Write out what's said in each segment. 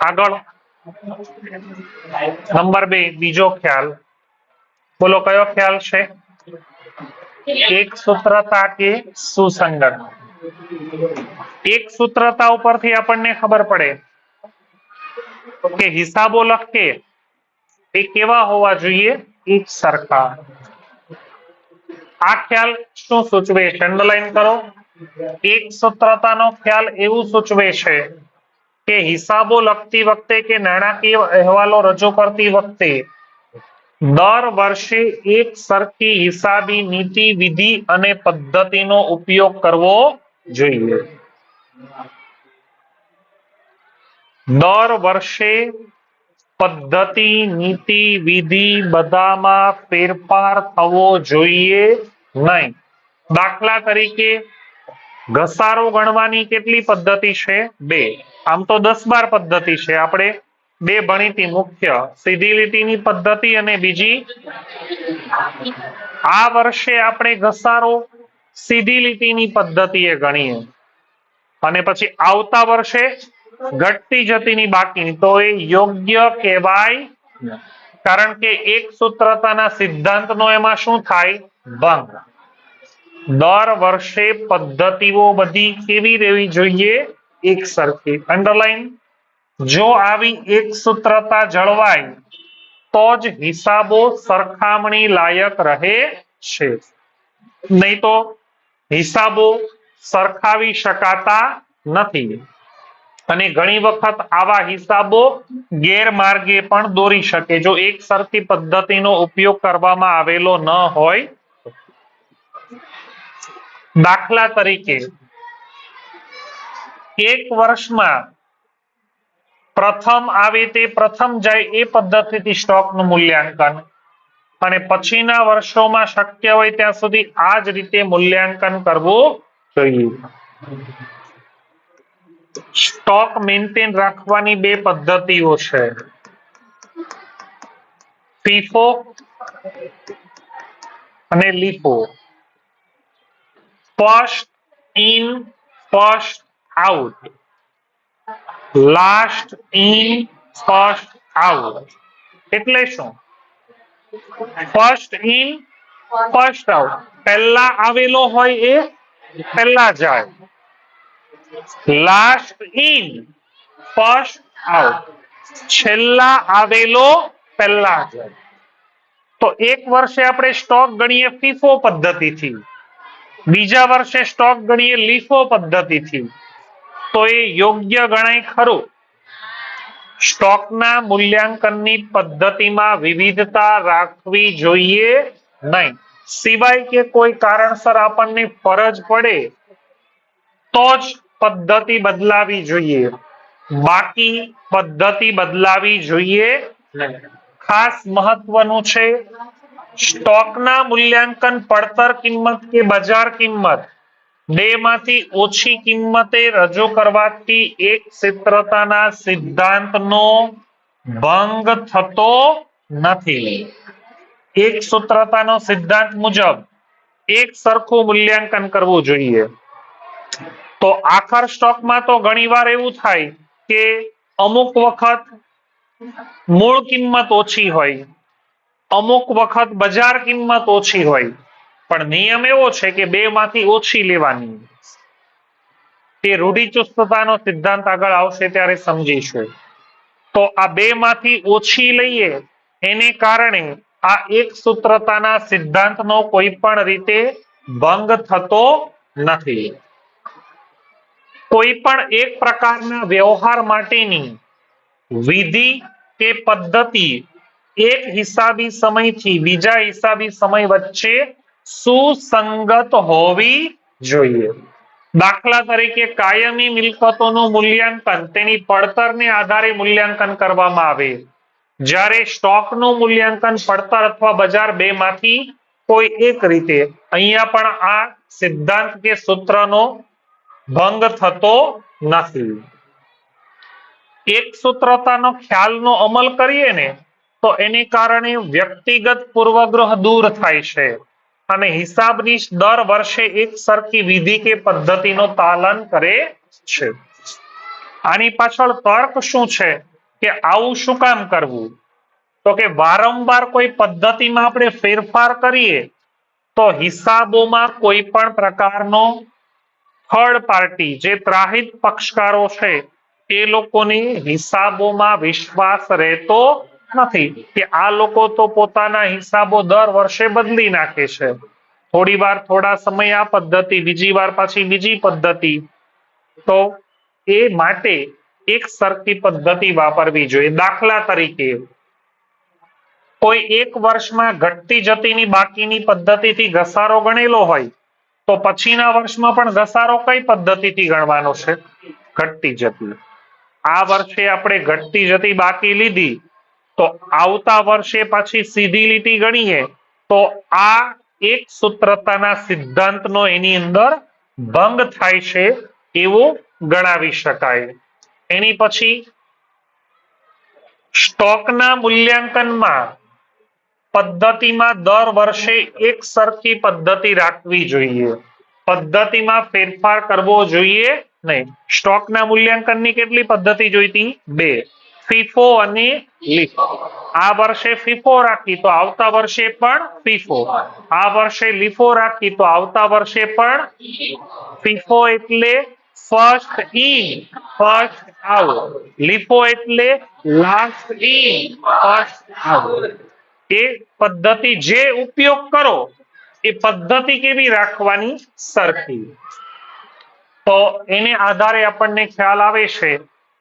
આગળ. નંબર બે, બીજો ખ્યાલ. બોલો, કયો ખ્યાલ છે? એક સૂત્રતા કે સુસંગત? એક સૂત્રતા ઉપરથી આપણને ખબર પડે કે હિસાબો લખે એ કેવા હોવા જોઈએ? એક સરખા. આ ખ્યાલ શું સૂચવે છે? અંડરલાઈન કરો. એક સૂત્રતાનો ખ્યાલ એવું સૂચવે છે કે હિસાબો લખતી વખતે કે નાણાકીય અહેવાલો રજૂ કરતી વખતે દર વર્ષે એક સરખી હિસાબી નીતિ, વિધિ અને પદ્ધતિનો ઉપયોગ કરવો જોઈએ. દર વર્ષે પદ્ધતિ, નીતિ, વિધિ બધામાં ફેરફાર થવો જોઈએ નહીં. દાખલા તરીકે ઘસારો ગણવાની કેટલી પદ્ધતિ છે? બે. આમ તો દસ બાર પદ્ધતિ છે. આપણે બે ભણીતી મુખ્ય, સીધી લીટીની પદ્ધતિ અને બીજી આ વર્ષે આપણે ઘસારો સીધી લીટીની પદ્ધતિએ ગણીએ. અને પછી આવતા વર્ષે ઘટતી જતીની બાકી તો એ યોગ્ય કહેવાય કારણ કે એક સૂત્રતાના સિદ્ધાંતનો એમાં શું થાય? ભંગ. દર વર્ષે પદ્ધતિઓ બધી કેવી રહેવી જોઈએ? એક સરખી. અંડરલાઈન જો આવી એક સૂત્રતા જળવાય, તો જ હિસાબો સરખામણી લાયક રહે છે. નહીં તો હિસાબો સરખાવી શકાતા નથી. અને ઘણી વખત આવા હિસાબો ગેરમાર્ગે પણ દોરી શકે. જો એક સરખી પદ્ધતિનો ઉપયોગ કરવામાં આવેલો ન હોય દાખલા તરીકે એક વર્ષમાં પ્રથમ આવે તે પ્રથમ જાય એ પદ્ધતિથી સ્ટોકનું મૂલ્યાંકન અને પછીના વર્ષોમાં શક્ય હોય ત્યાં સુધી આ જ રીતે મૂલ્યાંકન કરવું જોઈએ. સ્ટોક મેન્ટેન રાખવાની બે પદ્ધતિઓ છે. ફીફો અને LIFO first in first out last in first out એટલે શું? ફર્સ્ટ ઇન ફર્સ્ટ આઉટ પહેલા આવેલો હોય એ પહેલા જાય. લાસ્ટ ઇન ફર્સ્ટ આઉટ છેલ્લા આવેલો પહેલા જાય. તો એક વર્ષે આપણે સ્ટોક ગણીએ ફીફો પદ્ધતિથી. બીજા વર્ષે સ્ટોક ગણીએ લીફો પદ્ધતિથી. તો એ યોગ્ય ગણાય ખરું? સ્ટોકના મૂલ્યાંકનની પદ્ધતિમાં વિવિધતા રાખવી જોઈએ નહીં. સિવાય કે કોઈ કારણસર આપણને ફરજ પડે, તો જ પદ્ધતિ બદલાવી જોઈએ. બાકી પદ્ધતિ બદલાવી જોઈએ. ખાસ મહત્વનું છે સ્ટોકના મૂલ્યાંકન પડતર કિંમત કે બજાર કિંમત? બે માંથી ઓછી કિંમતે રજૂ કરવાથી એક ક્ષેત્રતાના સિદ્ધાંતનો ભંગ થતો નથી. એક સૂત્રતાનો સિદ્ધાંત મુજબ એક સરખું મૂલ્યાંકન કરવું જોઈએ. તો આખર સ્ટોકમાં તો ઘણીવાર એવું થાય કે અમુક વખત મૂળ કિંમત ઓછી હોય અમુક વખત બજાર કિંમત ઓછી હોય, પણ નિયમ એવો છે કે બે માંથી ઓછી લેવાની. તે રૂઢિચુસ્તતાનો સિદ્ધાંત આગળ આવશે ત્યારે સમજીશું. તો આ બે માંથી ઓછી લઈએ, એને કારણે આ એક સૂત્રતાના સિદ્ધાંતનો કોઈ પણ રીતે ભંગ થતો નથી. કોઈ પણ એક પ્રકારના વ્યવહાર માટેની વિધિ કે પદ્ધતિ એક હિસાબી સમયથી બીજા હિસાબી સમય વચ્ચે સુસંગત હોવી જોઈએ. દાખલા તરીકે કાયમી મિલકતોનું મૂલ્યાંકન, તેની પડતરને આધારે મૂલ્યાંકન કરવામાં આવે. જ્યારે સ્ટોકનું મૂલ્યાંકન પડતર અથવા બજાર બે માંથી કોઈ એક રીતે, અહીંયા પણ આ સિદ્ધાંત કે સૂત્રનો ભંગ થતો નથી. એક સૂત્રતાનો ખ્યાલનો અમલ કરીએ ને તો એને કારણે વ્યક્તિગત પૂર્વગ્રહ દૂર થાય છે. અને હિસાબની દર વર્ષે એક સરખી વિધિ કે પદ્ધતિનો પાલન કરે છે. આની પાછળ તર્ક શું છે? કે આવું શું કામ કરવું? તો કે વારંવાર કોઈ પદ્ધતિમાં આપણે ફેરફાર કરીએ, તો હિસાબોમાં કોઈ પણ પ્રકારનો થર્ડ પાર્ટી જે ત્રાહિત પક્ષકારો છે, એ લોકોની હિસાબોમાં વિશ્વાસ રહેતો નથી કે આ લોકો તો પોતાના હિસાબો દર વર્ષે બદલી નાખે છે. થોડી વાર થોડા સમય આ પદ્ધતિ, બીજી વાર પાછી બીજી પદ્ધતિ. તો એ માટે એક સરખી પદ્ધતિ વાપરવી જોઈએ. દાખલા તરીકે કોઈ એક વર્ષમાં ઘટતી જતીની બાકીની પદ્ધતિથી ઘસારો ગણેલો હોય, તો પછીના વર્ષમાં પણ ઘસારો કઈ પદ્ધતિથી ગણવાનો છે? ઘટતી જતી. આ વર્ષે આપણે ઘટતી જતી બાકી લીધી તો આવતા વર્ષે પાછી સીધી લીટી ગણીએ, તો આ એક સૂત્રતાના સિદ્ધાંતનો એની અંદર ભંગ થાય છે એવું ગણાવી શકાય. એની પછી, સ્ટોકના મૂલ્યાંકનમાં પદ્ધતિમાં દર વર્ષે એક સરખી પદ્ધતિ રાખવી જોઈએ. પદ્ધતિમાં ફેરફાર કરવો જોઈએ નહીં. સ્ટોકના મૂલ્યાંકનની કેટલી પદ્ધતિ જોઈતી? બે. ફીફો અને લીફો આ વર્ષે ફીફો રાખી તો આવતા વર્ષે પણ ફીફો. આ વર્ષે લીફો રાખી તો આવતા વર્ષે પણ ફીફો એટલે first in first out LIFO એટલે લાસ્ટ ઇન ફર્સ્ટ આઉટ એ પદ્ધતિ જે ઉપયોગ કરો એ પદ્ધતિ કેવી રાખવાની? સરખી. તો એને આધારે આપણને ખ્યાલ આવે છે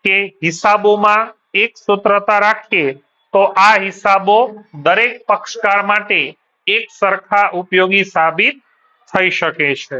કે હિસાબોમાં એક સૂત્રતા રાખીએ તો આ હિસાબો દરેક પક્ષકાર માટે એક સરખા ઉપયોગી સાબિત થઈ શકે છે.